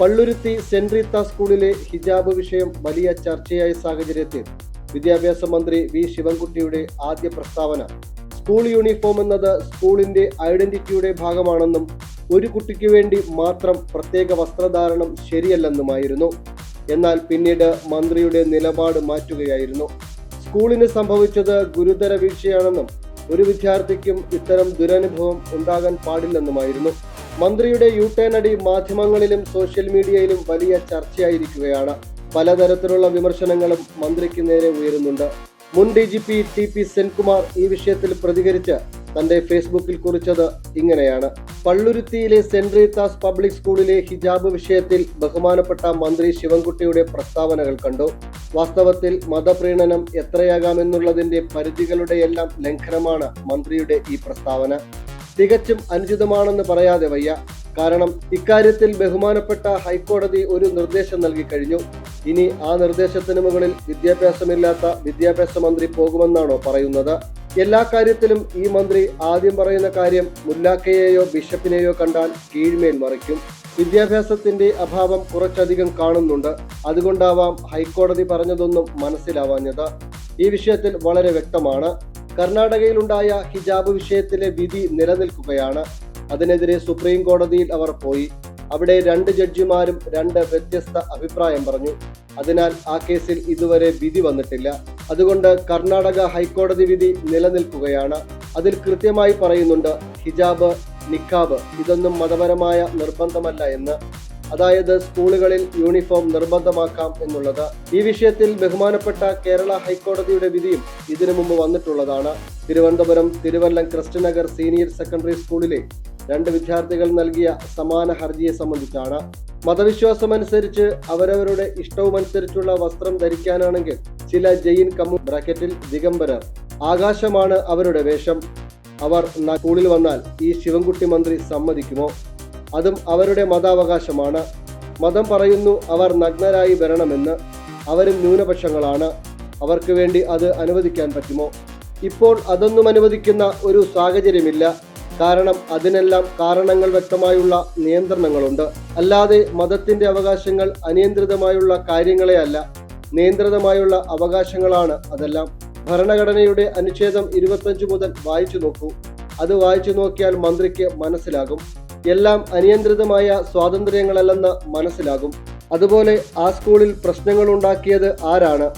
Palluruthy saint Reetha സ്കൂളിലെ ഹിജാബ് വിഷയം വലിയ ചർച്ചയായ സാഹചര്യത്തിൽ വിദ്യാഭ്യാസ മന്ത്രി വി ശിവൻകുട്ടിയുടെ ആദ്യ പ്രസ്താവന. സ്കൂൾ യൂണിഫോം എന്നത് സ്കൂളിന്റെ ഐഡന്റിറ്റിയുടെ ഭാഗമാണെന്നും ഒരു കുട്ടിക്ക് വേണ്ടി മാത്രം പ്രത്യേക വസ്ത്രധാരണം ശരിയല്ലെന്നുമായിരുന്നു. എന്നാൽ പിന്നീട് മന്ത്രിയുടെ നിലപാട് മാറ്റുകയായിരുന്നു. സ്കൂളിന് സംഭവിച്ചത് ഗുരുതര വീഴ്ചയാണെന്നും ഒരു വിദ്യാർത്ഥിക്കും ഇത്തരം ദുരനുഭവം ഉണ്ടാകാൻ പാടില്ലെന്നുമായിരുന്നു. മന്ത്രിയുടെ യു ടേൺ അടി മാധ്യമങ്ങളിലും സോഷ്യൽ മീഡിയയിലും വലിയ ചർച്ചയായിരിക്കുകയാണ്. പലതരത്തിലുള്ള വിമർശനങ്ങളും മന്ത്രിക്ക് നേരെ ഉയരുന്നുണ്ട്. മുൻ D G P T P Senkumar ഈ വിഷയത്തിൽ പ്രതികരിച്ച് തന്റെ ഫേസ്ബുക്കിൽ കുറിച്ചത് ഇങ്ങനെയാണ്. പള്ളുരുത്തിയിലെ സെന്റ് റീത്താസ് പബ്ലിക് സ്കൂളിലെ ഹിജാബ് വിഷയത്തിൽ ബഹുമാനപ്പെട്ട മന്ത്രി ശിവൻകുട്ടിയുടെ പ്രസ്താവനകൾ കണ്ടു. വാസ്തവത്തിൽ മതപ്രീണനം എത്രയാകാമെന്നുള്ളതിന്റെ പരിധികളുടെയെല്ലാം ലംഘനമാണ് മന്ത്രിയുടെ ഈ പ്രസ്താവന. തികച്ചും അനുചിതമാണെന്ന് പറയാതെ വയ്യ. കാരണം ഇക്കാര്യത്തിൽ ബഹുമാനപ്പെട്ട ഹൈക്കോടതി ഒരു നിർദ്ദേശം നൽകി കഴിഞ്ഞു. ഇനി ആ നിർദ്ദേശത്തിന് മുകളിൽ വിദ്യാഭ്യാസമില്ലാത്ത വിദ്യാഭ്യാസ മന്ത്രി പോകുമെന്നാണോ പറയുന്നത്. എല്ലാ കാര്യത്തിലും ഈ മന്ത്രി ആദ്യം പറയുന്ന കാര്യം മുല്ലാക്കയെയോ ബിഷപ്പിനെയോ കണ്ടാൽ കീഴ്മേൽ മറിക്കും. വിദ്യാഭ്യാസത്തിന്റെ അഭാവം കുറച്ചധികം കാണുന്നുണ്ട്. അതുകൊണ്ടാവാം ഹൈക്കോടതി പറഞ്ഞതൊന്നും മനസ്സിലാവാഞ്ഞത്. ഈ വിഷയത്തിൽ വളരെ വ്യക്തമാണ്. കർണാടകയിലുണ്ടായ ഹിജാബ് വിഷയത്തിലെ വിധി നിലനിൽക്കുകയാണ്. അതിനെതിരെ സുപ്രീം കോടതിയിൽ അവർ പോയി. അവിടെ രണ്ട് ജഡ്ജിമാരും രണ്ട് വ്യത്യസ്ത അഭിപ്രായം പറഞ്ഞു. അതിനാൽ ആ കേസിൽ ഇതുവരെ വിധി വന്നിട്ടില്ല. അതുകൊണ്ട് കർണാടക ഹൈക്കോടതി വിധി നിലനിൽക്കുകയാണ്. അതിൽ കൃത്യമായി പറയുന്നുണ്ട് ഹിജാബ് നിക്കാബ് ഇതൊന്നും മതപരമായ നിർബന്ധമല്ല എന്ന്. അതായത് സ്കൂളുകളിൽ യൂണിഫോം നിർബന്ധമാക്കാം എന്നുള്ളത്. ഈ വിഷയത്തിൽ ബഹുമാനപ്പെട്ട കേരള ഹൈക്കോടതിയുടെ വിധിയും ഇതിനു മുമ്പ് വന്നിട്ടുള്ളതാണ്. തിരുവനന്തപുരം തിരുവല്ലം ക്രിസ്റ്റനഗർ സീനിയർ സെക്കൻഡറി സ്കൂളിലെ രണ്ട് വിദ്യാർത്ഥികൾ നൽകിയ സമാന ഹർജിയെ സംബന്ധിച്ചാണ്. മതവിശ്വാസമനുസരിച്ച് അവരവരുടെ ഇഷ്ടവുമനുസരിച്ചുള്ള വസ്ത്രം ധരിക്കാനാണെങ്കിൽ ചില ജെയിൻ കമ്മു ബ്രാക്കറ്റിൽ ദിഗംബരർ. ആകാശമാണ് അവരുടെ വേഷം. അവർ സ്കൂളിൽ വന്നാൽ ഈ ശിവൻകുട്ടി മന്ത്രി സമ്മതിക്കുമോ? അതും അവരുടെ മതാവകാശമാണ്. മതം പറയുന്നു അവർ നഗ്നരായി വരണമെന്ന്. അവരും ന്യൂനപക്ഷങ്ങളാണ്. അവർക്ക് വേണ്ടി അത് അനുവദിക്കാൻ പറ്റുമോ? ഇപ്പോൾ അതൊന്നും അനുവദിക്കുന്ന ഒരു സാഹചര്യമില്ല. കാരണം അതിനെല്ലാം കാരണങ്ങൾ വ്യക്തമായുള്ള നിയന്ത്രണങ്ങളുണ്ട്. അല്ലാതെ മതത്തിന്റെ അവകാശങ്ങൾ അനിയന്ത്രിതമായുള്ള കാര്യങ്ങളെ അല്ല നിയന്ത്രിതമായുള്ള അവകാശങ്ങളാണ് അതെല്ലാം. ഭരണഘടനയുടെ അനുച്ഛേദം ഇരുപത്തഞ്ച് മുതൽ വായിച്ചു നോക്കൂ. അത് വായിച്ചു നോക്കിയാൽ മന്ത്രിക്ക് മനസ്സിലാകും. എല്ലാം അനിയന്ത്രിതമായ സ്വാതന്ത്ര്യങ്ങളല്ലെന്ന് മനസ്സിലാകും. അതുപോലെ ആ സ്കൂളിൽ പ്രശ്നങ്ങൾ ഉണ്ടാക്കിയത് ആരാണ്?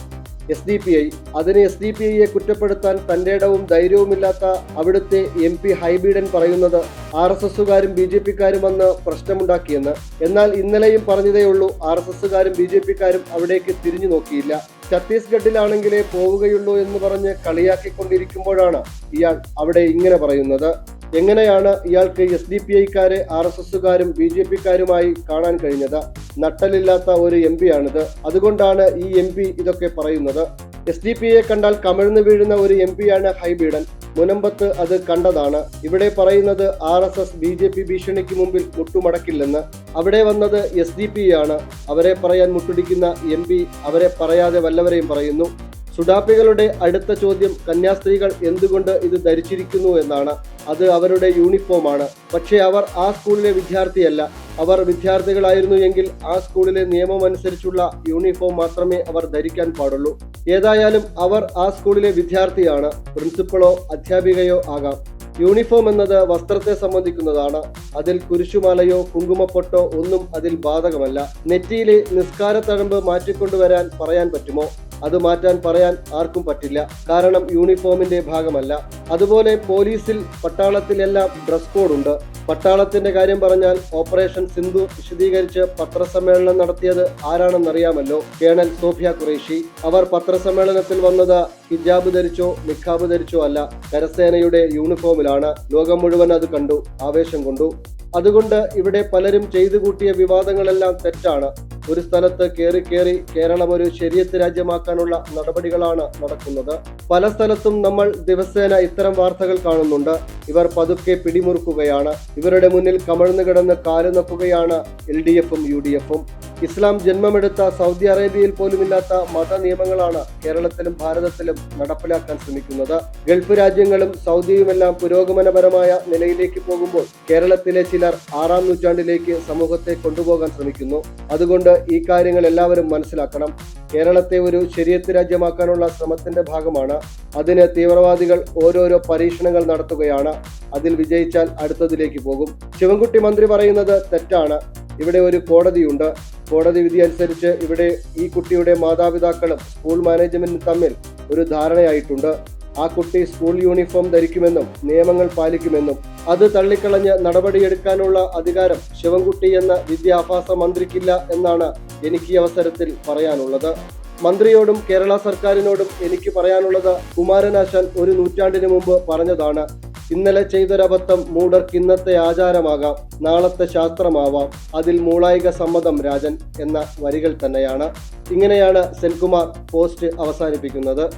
എസ് ഡി പി ഐ അതിന് എസ് ഡി പി ഐയെ കുറ്റപ്പെടുത്താൻ തന്റെ ഇടവും ധൈര്യവുമില്ലാത്ത അവിടുത്തെ എം പി ഹൈബീഡൻ പറയുന്നത് ആർ എസ് എസുകാരും ബി ജെ പിക്കാരും വന്ന് പ്രശ്നമുണ്ടാക്കിയെന്ന്. എന്നാൽ ഇന്നലെയും പറഞ്ഞതേ ഉള്ളൂ ആർ എസ് എസുകാരും ബി ജെ പിക്കാരും അവിടേക്ക് തിരിഞ്ഞു നോക്കിയില്ല. ഛത്തീസ്ഗഡിലാണെങ്കിലേ പോവുകയുള്ളൂ എന്ന് പറഞ്ഞ് കളിയാക്കിക്കൊണ്ടിരിക്കുമ്പോഴാണ് ഇയാൾ അവിടെ ഇങ്ങനെ പറയുന്നത്. എങ്ങനെയാണ് ഇയാൾക്ക് എസ് ഡി പി ഐക്കാരെ ആർ എസ് എസുകാരും ബി ജെ പിക്കാരുമായി കാണാൻ കഴിഞ്ഞത്? നട്ടലില്ലാത്ത ഒരു എം പി ആണിത്. അതുകൊണ്ടാണ് ഈ എം പി ഇതൊക്കെ പറയുന്നത്. എസ് ഡി പി ഐയെ കണ്ടാൽ കമിഴ്ന്നു വീഴുന്ന ഒരു എം പിയാണ് ഹൈബീഡൻ. മുനമ്പത്ത് അത് കണ്ടതാണ്. ഇവിടെ പറയുന്നത് R S S B J P ഭീഷണിക്ക് മുമ്പിൽ മുട്ടുമടക്കില്ലെന്ന്. അവിടെ വന്നത് എസ് ഡി പി ആണ്. അവരെ പറയാൻ മുട്ടിടിക്കുന്ന എം പി അവരെ പറയാതെ വല്ലവരെയും പറയുന്നു. സുഡാപ്പികളുടെ അടുത്ത ചോദ്യം കന്യാസ്ത്രീകൾ എന്തുകൊണ്ട് ഇത് ധരിച്ചിരിക്കുന്നു? എന്നാണ്. അത് അവരുടെ യൂണിഫോമാണ്. പക്ഷേ അവർ ആ സ്കൂളിലെ വിദ്യാർത്ഥിയല്ല. അവർ വിദ്യാർത്ഥികളായിരുന്നു എങ്കിൽ ആ സ്കൂളിലെ നിയമം അനുസരിച്ചുള്ള യൂണിഫോം മാത്രമേ അവർ ധരിക്കാൻ പാടുള്ളൂ. ഏതായാലും അവർ ആ സ്കൂളിലെ വിദ്യാർത്ഥിയാണ്. പ്രിൻസിപ്പളോ അധ്യാപികയോ ആകാം. യൂണിഫോം എന്നത് വസ്ത്രത്തെ സംബന്ധിക്കുന്നതാണ്. അതിൽ കുരിശുമാലയോ കുങ്കുമപ്പൊട്ടോ ഒന്നും അതിൽ ബാധകമല്ല. നെറ്റിയിലെ നിസ്കാര തഴമ്പ് മാറ്റിക്കൊണ്ടുവരാൻ പറയാൻ പറ്റുമോ? അത് മാറ്റാൻ പറയാൻ ആർക്കും പറ്റില്ല. കാരണം യൂണിഫോമിന്റെ ഭാഗമല്ല. അതുപോലെ പോലീസിൽ പട്ടാളത്തിലെല്ലാം ഡ്രസ് കോഡ് ഉണ്ട്. പട്ടാളത്തിന്റെ കാര്യം പറഞ്ഞാൽ ഓപ്പറേഷൻ സിന്ധു വിശദീകരിച്ച് പത്രസമ്മേളനം നടത്തിയത് ആരാണെന്നറിയാമല്ലോ? കേണൽ സോഫിയ ഖുറേഷി. അവർ പത്രസമ്മേളനത്തിൽ വന്നത് ഹിജാബ് ധരിച്ചോ നിഖാബ് ധരിച്ചോ അല്ല. കരസേനയുടെ യൂണിഫോമിലാണ്. ലോകം മുഴുവൻ അത് കണ്ടു ആവേശം കൊണ്ടു. അതുകൊണ്ട് ഇവിടെ പലരും ചെയ്തു കൂട്ടിയ വിവാദങ്ങളെല്ലാം തെറ്റാണ്. ഒരു സ്ഥലത്ത് കയറി കയറി കേരളം ഒരു ശരിയത്ത് രാജ്യമാക്കാനുള്ള നടപടികളാണ് നടക്കുന്നത്. പല സ്ഥലത്തും നമ്മൾ ദിവസേന ഇത്തരം വാർത്തകൾ കാണുന്നുണ്ട്. ഇവർ പതുക്കെ പിടിമുറുക്കുകയാണ്. ഇവരുടെ മുന്നിൽ കമഴ്ന്നു കിടന്ന് കാലു നക്കുകയാണ് എൽ ഡി എഫും യു ഡി എഫും. ഇസ്ലാം ജന്മമെടുത്ത സൗദി അറേബ്യയിൽ പോലുമില്ലാത്ത മത നിയമങ്ങളാണ് കേരളത്തിലും ഭാരതത്തിലും നടപ്പിലാക്കാൻ ശ്രമിക്കുന്നത്. ഗൾഫ് രാജ്യങ്ങളും സൗദിയുമെല്ലാം പുരോഗമനപരമായ നിലയിലേക്ക് പോകുമ്പോൾ കേരളത്തിലെ ചിലർ ആറാം നൂറ്റാണ്ടിലേക്ക് സമൂഹത്തെ കൊണ്ടുപോകാൻ ശ്രമിക്കുന്നു. അതുകൊണ്ട് ഈ കാര്യങ്ങൾ എല്ലാവരും മനസ്സിലാക്കണം. കേരളത്തെ ഒരു ശരിയത്ത് രാജ്യമാക്കാനുള്ള ശ്രമത്തിന്റെ ഭാഗമാണ്. അതിന് തീവ്രവാദികൾ ഓരോരോ പരീക്ഷണങ്ങൾ നടത്തുകയാണ്. അതിൽ വിജയിച്ചാൽ അടുത്തതിലേക്ക് പോകും. ശിവൻകുട്ടി മന്ത്രി പറയുന്നത് തെറ്റാണ്. ഇവിടെ ഒരു കോടതിയുണ്ട്. കോടതി വിധി അനുസരിച്ച് ഇവിടെ ഈ കുട്ടിയുടെ മാതാപിതാക്കളും സ്കൂൾ മാനേജ്മെന്റും തമ്മിൽ ഒരു ധാരണയായിട്ടുണ്ട്. ആ കുട്ടി സ്കൂൾ യൂണിഫോം ധരിക്കുമെന്നും നിയമങ്ങൾ പാലിക്കുമെന്നും അത് തള്ളിക്കളഞ്ഞ് നടപടിയെടുക്കാനുള്ള അധികാരം ശിവൻകുട്ടി എന്ന വിദ്യാഭ്യാസ മന്ത്രിക്കില്ല എന്നാണ് എനിക്ക് ഈ അവസരത്തിൽ പറയാനുള്ളത്. മന്ത്രിയോടും കേരള സർക്കാരിനോടും എനിക്ക് പറയാനുള്ളത് കുമാരനാശാൻ ഒരു നൂറ്റാണ്ടിന് മുമ്പ് പറഞ്ഞതാണ് ഇന്നലെ ചെയ്തൊരബദ്ധം മൂടർക്ക് ഇന്നത്തെ ആചാരമാകാം നാളത്തെ ശാസ്ത്രമാവാം. അതിൽ മൂളായിക സമ്മതം രാജൻ എന്ന വരികൾ തന്നെയാണ്. ഇങ്ങനെയാണ് സെൻകുമാർ പോസ്റ്റ് അവസാനിപ്പിക്കുന്നത്.